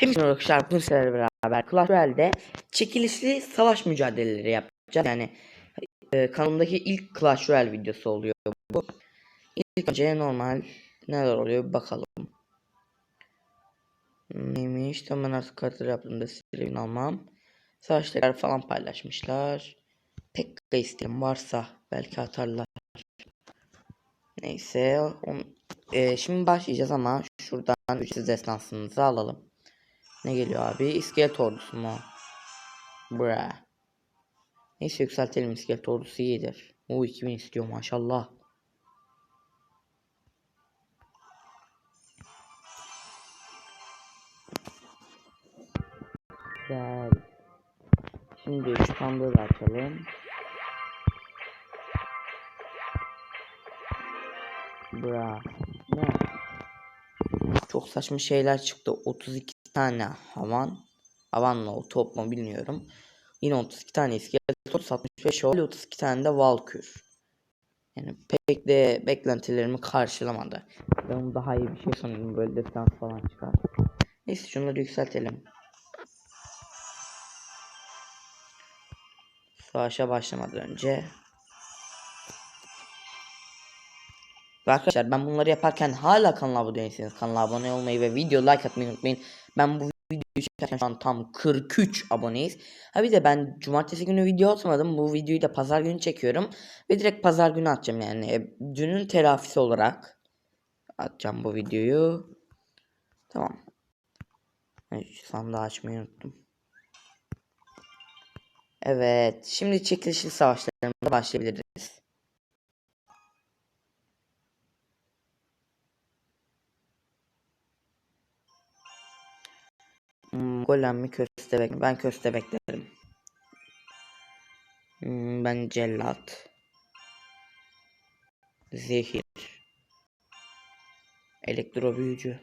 Hepimizin arkadaşlar bugün beraber Clash Royale'de çekilişli savaş mücadeleleri yapacağız. Yani e, kanalımdaki ilk Clash Royale videosu oluyor bu. İlk önce normal neler oluyor bakalım. Neymiş? Tamam artık kartları yaptığımda silin almam. Savaşlar falan paylaşmışlar. Pek de isteğim varsa belki atarlar. Neyse. On, e, şimdi başlayacağız ama şuradan ücretsiz destansınızı alalım. Ne geliyor abi? İskelet ordusu mu? Bra. Neyse yükseltelim iskelet ordusu iyidir. O 2000 istiyor maşallah. Güzel. Şimdi sandığı da açalım. Bra. Ne? Çok saçma şeyler çıktı. 32 tane havan. Havan mı o top mu bilmiyorum. Yine 32 tane iskelet 65 ol 32 tane de valkür. Yani pek de beklentilerimi karşılamadı. Ben daha iyi bir şey sanıyorum böyle defans falan çıkar. Neyse şunları yükseltelim. Savaşa başlamadan önce Ve arkadaşlar ben bunları yaparken hala kanala abone değilseniz kanala abone olmayı ve video like atmayı unutmayın. Ben bu videoyu çekerken şu an tam 43 aboneyiz. Ha bir de ben cumartesi günü video atmadım. Bu videoyu da pazar günü çekiyorum. Ve direkt pazar günü atacağım yani. E, Dünün telafisi olarak atacağım bu videoyu. Tamam. Şu sandığı açmayı unuttum. Evet. Şimdi çekilişli savaşlarımıza başlayabiliriz. Golem mi köstebek mi? Ben köstebeklerim. Hmm, ben cellat. Zehir. Elektro büyücü.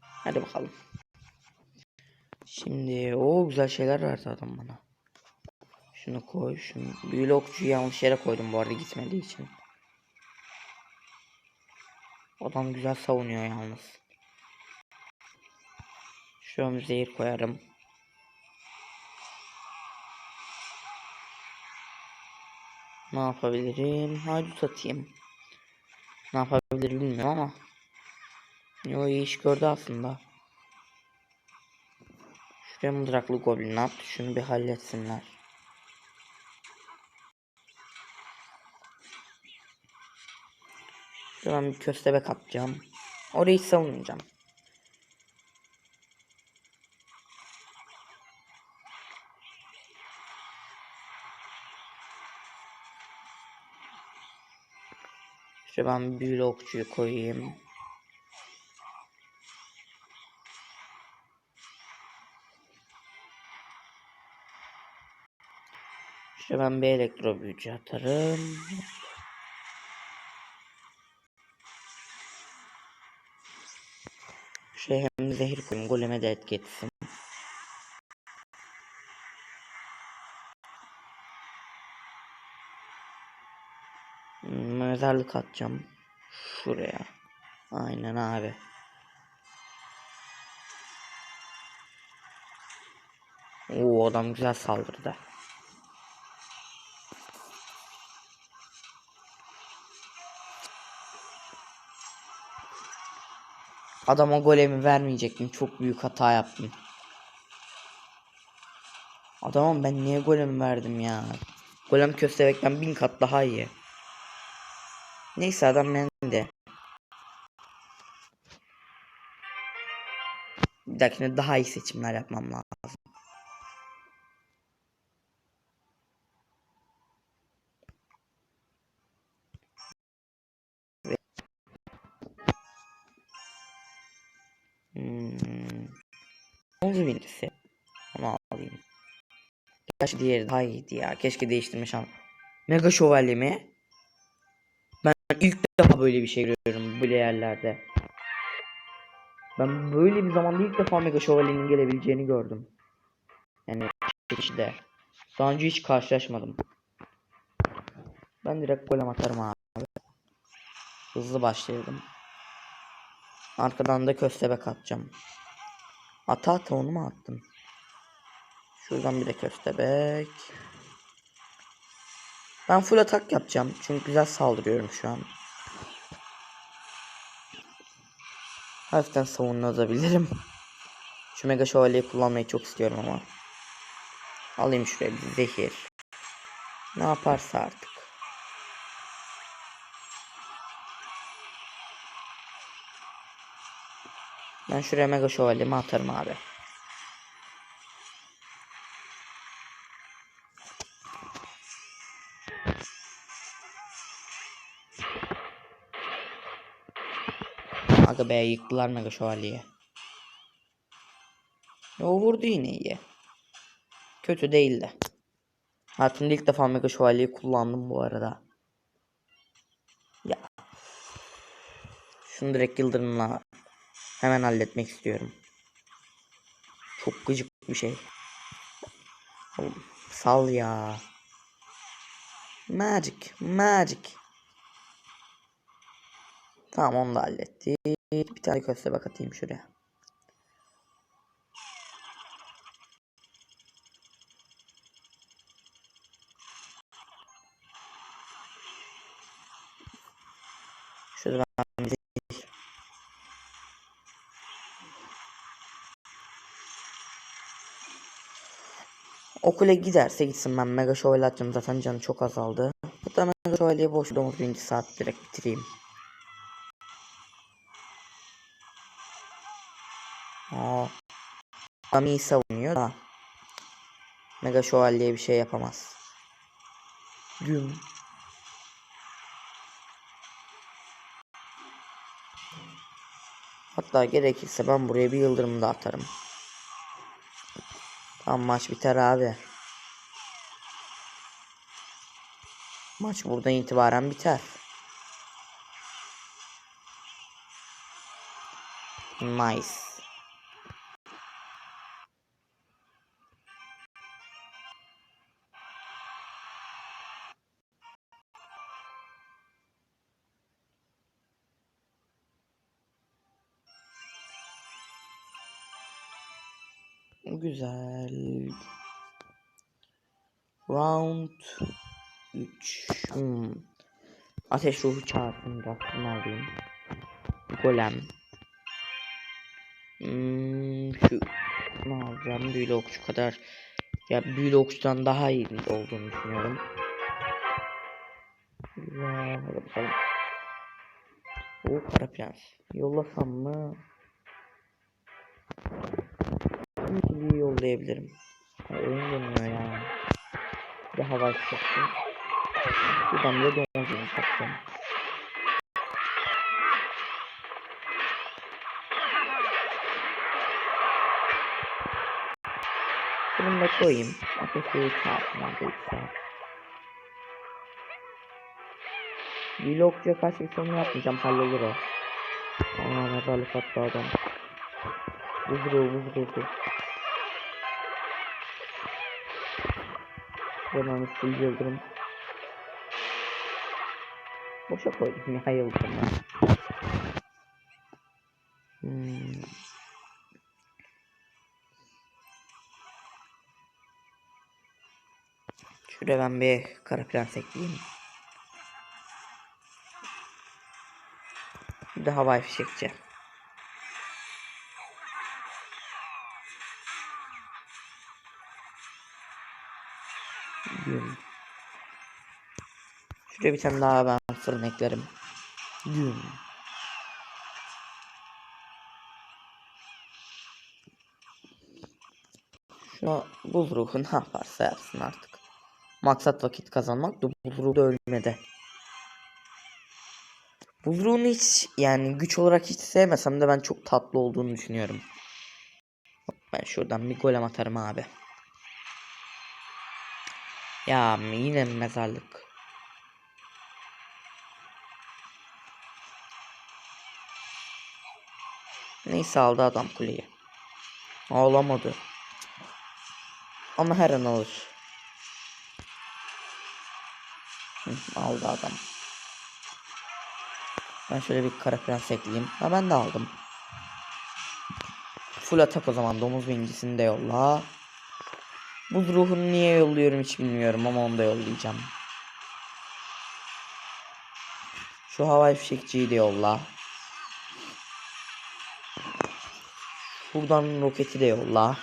Hadi bakalım. Şimdi o güzel şeyler verdi adam bana. Şunu koy, şunu. Büyülü okçuyu yanlış yere koydum bu arada gitmediği için. Adam güzel savunuyor yalnız. An zehir koyarım. Ne yapabilirim? Haydut atayım. Ne yapabilirim bilmiyorum ama. Yo iyi iş gördü aslında. Şuraya mızraklı goblin at. Şunu bir halletsinler. Şuradan bir köstebek atacağım. Orayı savunmayacağım. Şuraya ben büyülü okçuyu koyayım. Şuraya ben bir elektro büyücü atarım. Hem zehir koyayım goleme de etki etsin. Hmm, Mezarlık atacağım. Şuraya. Aynen abi. Oo adam güzel saldırdı. Adama golemi vermeyecektim. Çok büyük hata yaptım. Adamım ben niye golem verdim ya? Golem köstebekten bin kat daha iyi. Neyse adam bende. Bir dahakine daha iyi seçimler yapmam lazım. Onzu bilgisi. Onu alayım. Gerçi diğeri daha iyiydi ya. Keşke değiştirmiş ama. Mega şövalye mi? Ben ilk defa böyle bir şey görüyorum böyle yerlerde. Ben böyle bir zamanda ilk defa Mega Şövalye'nin gelebileceğini gördüm. Yani işte. Daha önce hiç karşılaşmadım. Ben direkt golem atarım abi. Hızlı başlayalım. Arkadan da köstebek atacağım. Ata ata onu mu attım? Şuradan bir de köstebek. Ben full atak yapacağım. Çünkü güzel saldırıyorum şu an. Hafiften savunulabilirim. Şu mega şövalyeyi kullanmayı çok istiyorum ama. Alayım şuraya bir zehir. Ne yaparsa artık. Ben şuraya mega şövalyemi atarım abi. Aga be yıktılar mega şövalyeyi. O vurdu yine iyi. Kötü değildi. Hayatımda ilk defa mega şövalyeyi kullandım bu arada. Ya. Şunu direkt yıldırımla hemen halletmek istiyorum. Çok gıcık bir şey. Sal ya. Magic, magic. Tamam onu da hallettik. Bir tane köstebek atayım şuraya. Şurada ben bir O kule giderse gitsin ben mega şövalye atacağım zaten canı çok azaldı. Hatta mega şövalyeyi boş domuz birinci saat direkt bitireyim. Aa. İyi savunuyor da. Mega şövalye bir şey yapamaz. Güm. Hatta gerekirse ben buraya bir yıldırım da atarım. Tamam maç biter abi. Maç buradan itibaren biter. Nice. Güzel. Round 3. Hmm. Ateş ruhu çağırsın baktım alayım. Golem. Hmm, şu ne alacağım? Büyülü okçu kadar. Ya büyülü okçudan daha iyi olduğunu düşünüyorum. Güzel. Hadi bakalım. O kara prens. Yollasam mı? Sanki yollayabilirim. Ha, oyun dönüyor ya. Bir hava çıkacaktım. Buradan bile donuzunu satacağım. Bunu da koyayım. Ateşi çarptım arkadaşlar. Vlogca kaç bir sorun yapmayacağım hallolur o. Aa ne balık attı adam. Vızırı vızırı. Ben onu full yıldırım. Boşa koydum yıldırım ya. Hmm. Şuraya ben bir kara prens ekleyeyim. Bir de havai fişekçi. Güm. Şuraya bir tane daha ben fırın eklerim. Güm. Şu buz ruhu ne yaparsa yapsın artık. Maksat vakit kazanmak da buz ruhu da ölmedi. Buz ruhunu hiç yani güç olarak hiç sevmesem de ben çok tatlı olduğunu düşünüyorum. Ben şuradan bir golem atarım abi. Ya yine mezarlık. Neyse aldı adam kuleyi. Ağlamadı. Ama her an alır. Aldı adam. Ben şöyle bir kara prens ekleyeyim. Ha ben de aldım. Full atak o zaman. Domuz bincisini de yolla. Buz ruhunu niye yolluyorum hiç bilmiyorum ama onu da yollayacağım. Şu havai fişekçiyi de yolla. Buradan roketi de yolla.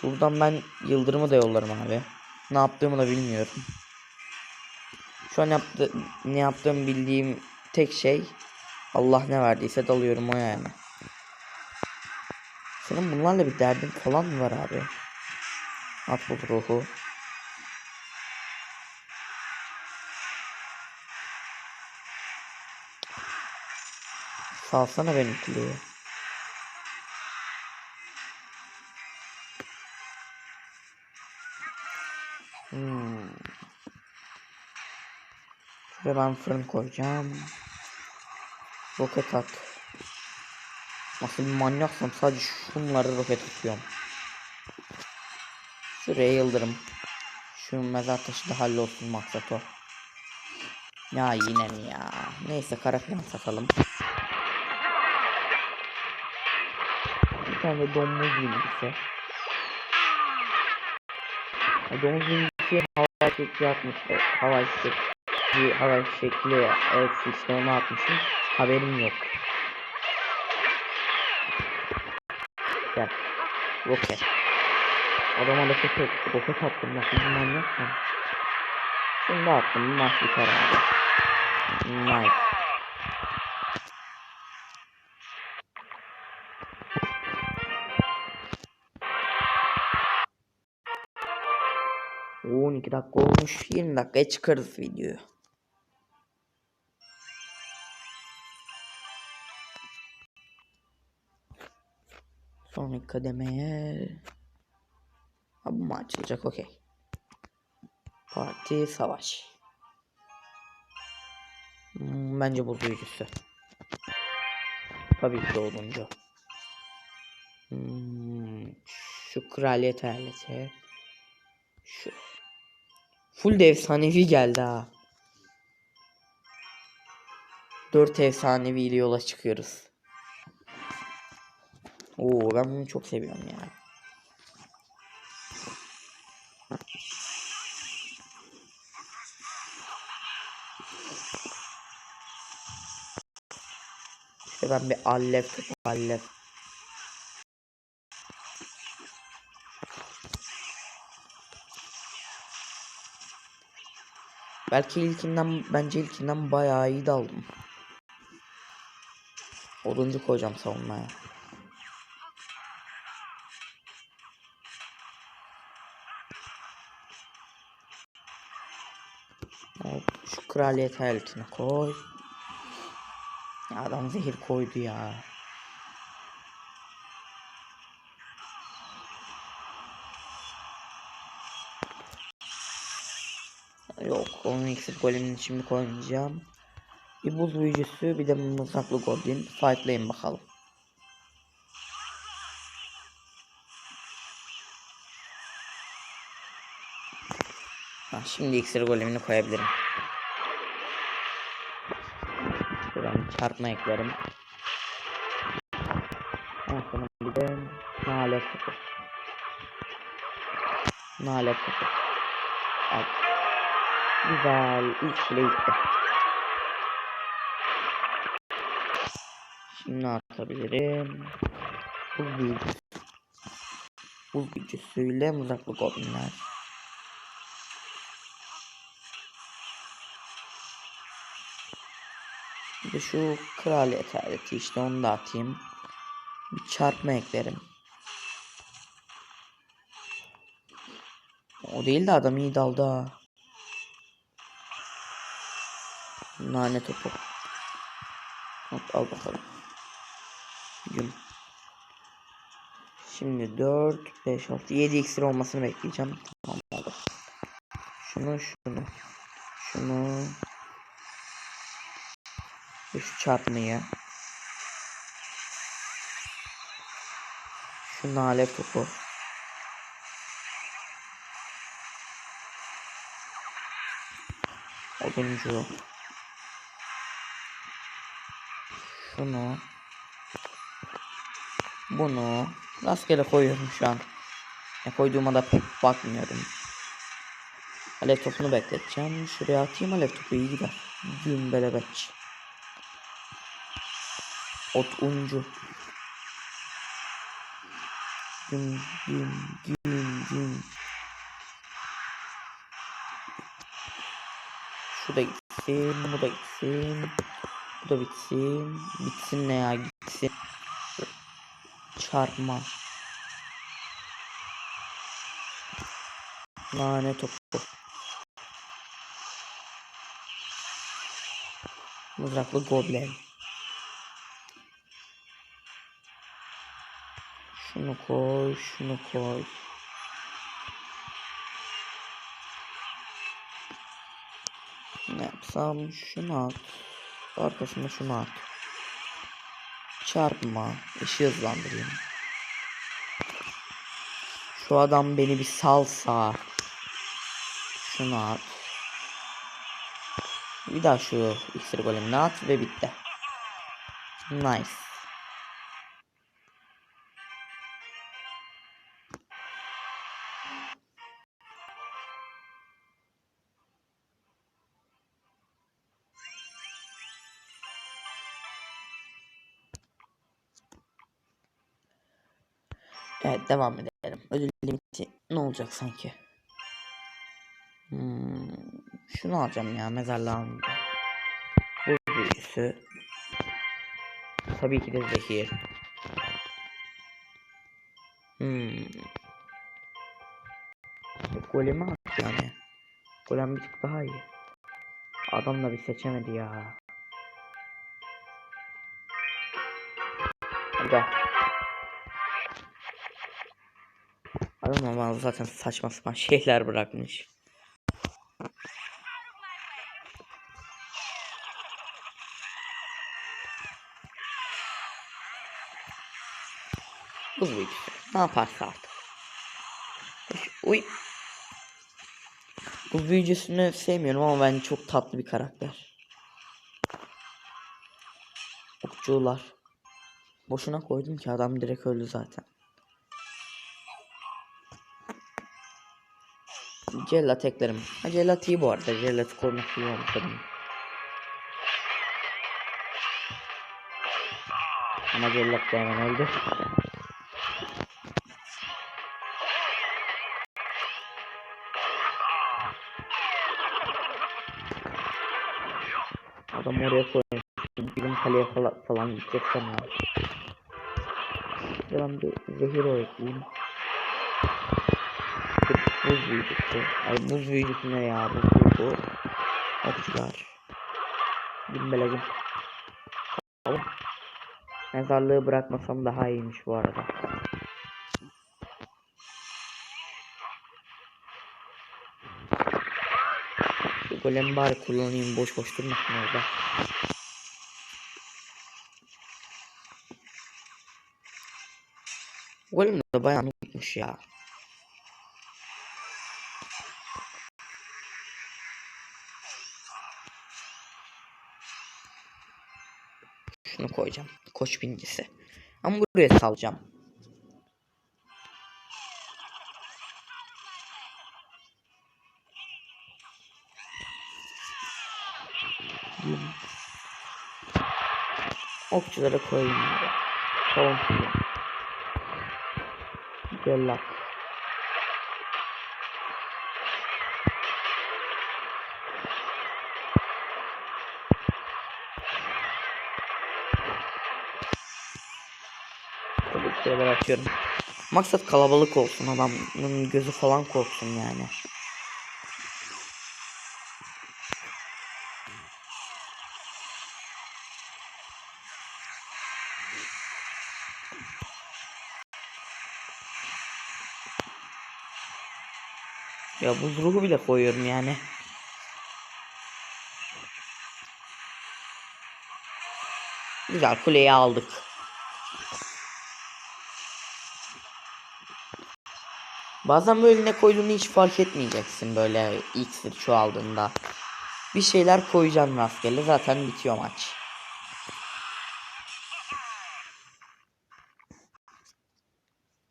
Şuradan ben yıldırımı da yollarım abi. Ne yaptığımı da bilmiyorum. Şu an yaptı, ne yaptığımı bildiğim tek şey Allah ne verdiyse dalıyorum o yani. Senin bunlarla bir derdin falan mı var abi? At bu ruhu. Salsana benim kuleyi. Hmm. Şuraya ben fırın koyacağım. Roket at. Nasıl bir manyaksam sadece şunları roket atıyorum. Şuraya yıldırım. Şu mezar taşı da hallolsun maksat o. Ya yine mi ya? Neyse kara falan satalım. Bir tane domuz bilgisi. Domuz bilgisi hava şekli atmıştı. Hava şekli, hava şekli evet işte onu atmışım. Haberim yok. Gel. Roket. Adama roket, roket attım nasıl bir manyak mı? Şimdi attım bu maç biter abi. Nice. Oo, 12 dakika olmuş. 20 dakikaya çıkarız videoyu. Sonraki kademeye ha, bu mu açılacak okey. Parti savaş. Hmm, bence bu büyücüsü. Tabii ki olunca. Hmm, şu kraliyet ailesi. Şu. Full de efsanevi geldi ha. 4 efsanevi ile yola çıkıyoruz. Oo ben bunu çok seviyorum ya. İşte ben bir topu alev. Belki ilkinden bence ilkinden bayağı iyi daldım. Oduncu koyacağım savunmaya. Kraliyet hayaletini koy. Adam zehir koydu ya. Yok onun iksir golemini şimdi koymayacağım. Bir buz büyücüsü bir de mızraklı goblin. Fightlayın bakalım. Ha, şimdi iksir golemini koyabilirim. Çarpma eklerim. En bir de nalet topu. Nalet topu. Al. Güzel. İlk bile gitti. Şimdi ne atabilirim? Buz büyücüsü. Buz büyücüsüyle mızraklı goblinler. Bir şu kraliyet aleti işte onu da atayım. Bir çarpma eklerim. O değil de adam iyi daldı ha. Nane topu. Hop al bakalım. Gün. Şimdi 4, 5, 6, 7 iksir olmasını bekleyeceğim. Tamam. Şunu, şunu. Şunu. Ve şu çarpmayı. Şu nale topu. Oduncu. Şunu. Bunu. Rastgele koyuyorum şu an. Ne koyduğuma da pek bakmıyorum. Alev topunu bekleteceğim. Şuraya atayım alev topu iyi gider. Gün belebeç. Ot uncu. Gün gün gün gün. Şu da gitsin, bu da gitsin. Bu da bitsin. Bitsin ne ya gitsin. Çarpma. Nane topu. Mızraklı goblin. Şunu koy, şunu koy. Ne yapsam şunu at. Arkasında şunu at. Çarpma. ışığı hızlandırayım. Şu adam beni bir salsa. Şunu at. Bir daha şu iksir golemini at ve bitti. Nice. Devam edelim. Ödül limiti ne olacak sanki? Hmm, şunu alacağım ya mezarlığın. Bu büyüsü. Tabii ki de zehir. Hmm. Golemi at yani. Golem bir tık daha iyi. Adam da bir seçemedi ya. Hadi. Adam bana zaten saçma sapan şeyler bırakmış. Büyücüsü. Ne yaparsa artık. Uy. Buz büyücüsünü sevmiyorum ama ben çok tatlı bir karakter. Okçular. Boşuna koydum ki adam direkt öldü zaten. Cellat eklerim. Ha cellat iyi bu arada. Cellat koruması iyi olmuş adamın. Ama cellat da hemen öldü. Adam oraya koymuş. Bizim kaleye falan, falan gidecek sanıyor. Ben bir zehir o ekleyeyim. Buz büyücüsü. Ay buz büyücüsü ne ya? Buz büyücüsü. Okçular. Bilmelezim. Tamam. Mezarlığı bırakmasam daha iyiymiş bu arada. Şu golemi bari kullanayım boş boş durmasın orada. Golem de bayağı unutmuş ya. Şunu koyacağım. Koç binicisi. Ama buraya salacağım. Okçulara koyayım. Tamam. Gel Tabii ki şeyler atıyorum. Maksat kalabalık olsun adamın gözü falan korksun yani. Ya buz ruhu bile koyuyorum yani. Güzel kuleyi aldık. Bazen böyle ne koyduğunu hiç fark etmeyeceksin böyle iksir çoğaldığında. bir şeyler koyacağım rastgele. Zaten bitiyor maç.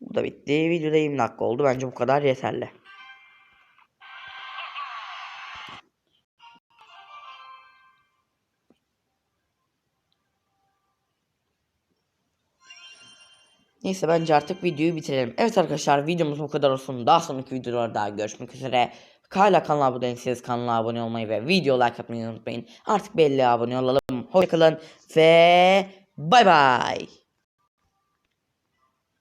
Bu da bitti. Videoda 20 dakika oldu. Bence bu kadar yeterli. Neyse bence artık videoyu bitirelim. Evet arkadaşlar videomuz bu kadar olsun. Daha sonraki videolarda görüşmek üzere. Hala kanala abone değilseniz kanala abone olmayı ve video like atmayı unutmayın. Artık belli abone olalım. Hoşçakalın ve bay bay.